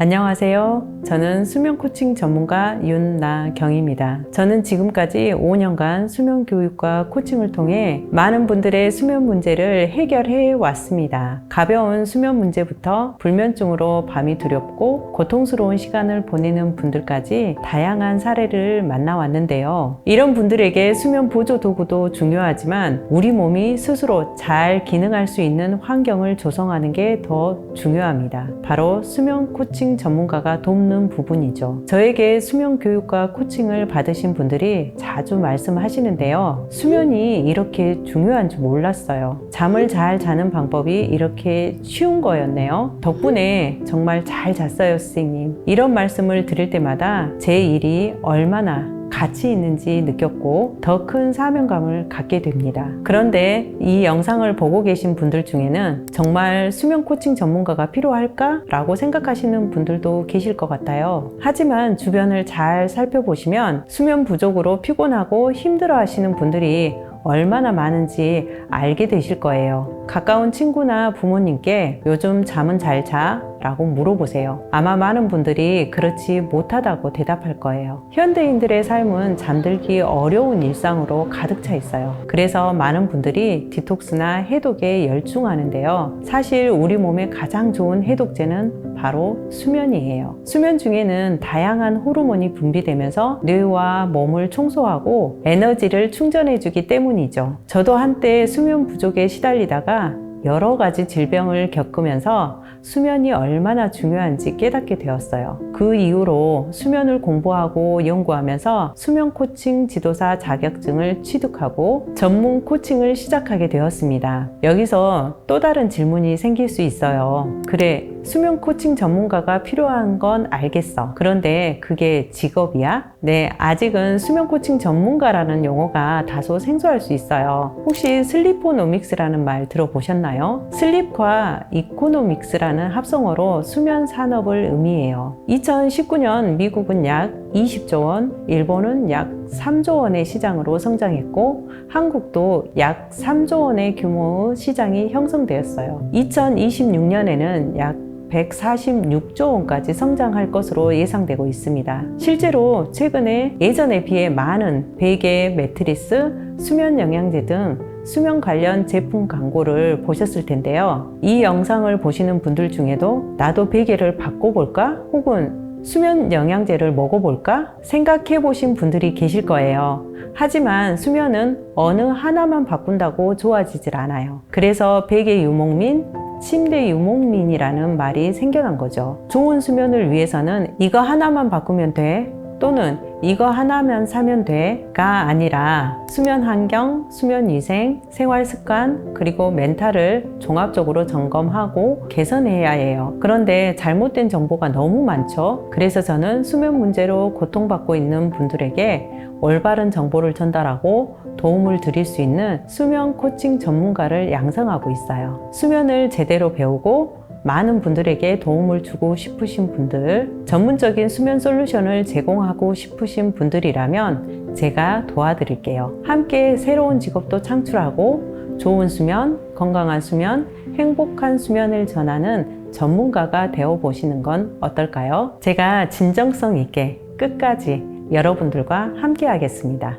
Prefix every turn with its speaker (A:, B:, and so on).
A: 안녕하세요. 저는 수면 코칭 전문가 윤나경입니다. 저는 지금까지 5년간 수면 교육과 코칭을 통해 많은 분들의 수면 문제를 해결해 왔습니다. 가벼운 수면 문제부터 불면증으로 밤이 두렵고 고통스러운 시간을 보내는 분들까지 다양한 사례를 만나왔는데요. 이런 분들에게 수면 보조 도구도 중요하지만 우리 몸이 스스로 잘 기능할 수 있는 환경을 조성하는 게 더 중요합니다. 바로 수면 코칭 전문가가 돕는 부분이죠. 저에게 수면 교육과 코칭을 받으신 분들이 자주 말씀하시는데요. 수면이 이렇게 중요한 줄 몰랐어요. 잠을 잘 자는 방법이 이렇게 쉬운 거였네요. 덕분에 정말 잘 잤어요, 선생님. 이런 말씀을 드릴 때마다 제 일이 얼마나 가치 있는지 느꼈고 더 큰 사명감을 갖게 됩니다. 그런데 이 영상을 보고 계신 분들 중에는 정말 수면 코칭 전문가가 필요할까? 라고 생각하시는 분들도 계실 것 같아요. 하지만 주변을 잘 살펴보시면 수면 부족으로 피곤하고 힘들어 하시는 분들이 얼마나 많은지 알게 되실 거예요. 가까운 친구나 부모님께 요즘 잠은 잘 자? 라고 물어보세요. 아마 많은 분들이 그렇지 못하다고 대답할 거예요. 현대인들의 삶은 잠들기 어려운 일상으로 가득 차 있어요. 그래서 많은 분들이 디톡스나 해독에 열중하는데요. 사실 우리 몸에 가장 좋은 해독제는 바로 수면이에요. 수면 중에는 다양한 호르몬이 분비되면서 뇌와 몸을 청소하고 에너지를 충전해주기 때문이죠. 저도 한때 수면 부족에 시달리다가 여러 가지 질병을 겪으면서 수면이 얼마나 중요한지 깨닫게 되었어요. 그 이후로 수면을 공부하고 연구하면서 수면 코칭 지도사 자격증을 취득하고 전문 코칭을 시작하게 되었습니다. 여기서 또 다른 질문이 생길 수 있어요. 그래, 수면 코칭 전문가가 필요한 건 알겠어. 그런데 그게 직업이야? 네, 아직은 수면 코칭 전문가라는 용어가 다소 생소할 수 있어요. 혹시 슬리포노믹스라는 말 들어보셨나요? 슬립과 이코노믹스라는 합성어로 수면 산업을 의미해요. 2019년 미국은 약 20조 원, 일본은 약 3조 원의 시장으로 성장했고 한국도 약 3조 원의 규모의 시장이 형성되었어요. 2026년에는 약 146조 원까지 성장할 것으로 예상되고 있습니다. 실제로 최근에 예전에 비해 많은 베개, 매트리스, 수면 영양제 등 수면 관련 제품 광고를 보셨을 텐데요. 이 영상을 보시는 분들 중에도 나도 베개를 바꿔볼까? 혹은 수면 영양제를 먹어볼까? 생각해 보신 분들이 계실 거예요. 하지만 수면은 어느 하나만 바꾼다고 좋아지질 않아요. 그래서 베개 유목민, 침대 유목민이라는 말이 생겨난 거죠. 좋은 수면을 위해서는 이거 하나만 바꾸면 돼. 또는 이거 하나만 사면 돼가 아니라 수면 환경, 수면 위생, 생활 습관, 그리고 멘탈을 종합적으로 점검하고 개선해야 해요. 그런데 잘못된 정보가 너무 많죠. 그래서 저는 수면 문제로 고통받고 있는 분들에게 올바른 정보를 전달하고 도움을 드릴 수 있는 수면 코칭 전문가를 양성하고 있어요. 수면을 제대로 배우고 많은 분들에게 도움을 주고 싶으신 분들, 전문적인 수면 솔루션을 제공하고 싶으신 분들이라면 제가 도와드릴게요. 함께 새로운 직업도 창출하고 좋은 수면, 건강한 수면, 행복한 수면을 전하는 전문가가 되어 보시는 건 어떨까요? 제가 진정성 있게 끝까지 여러분들과 함께 하겠습니다.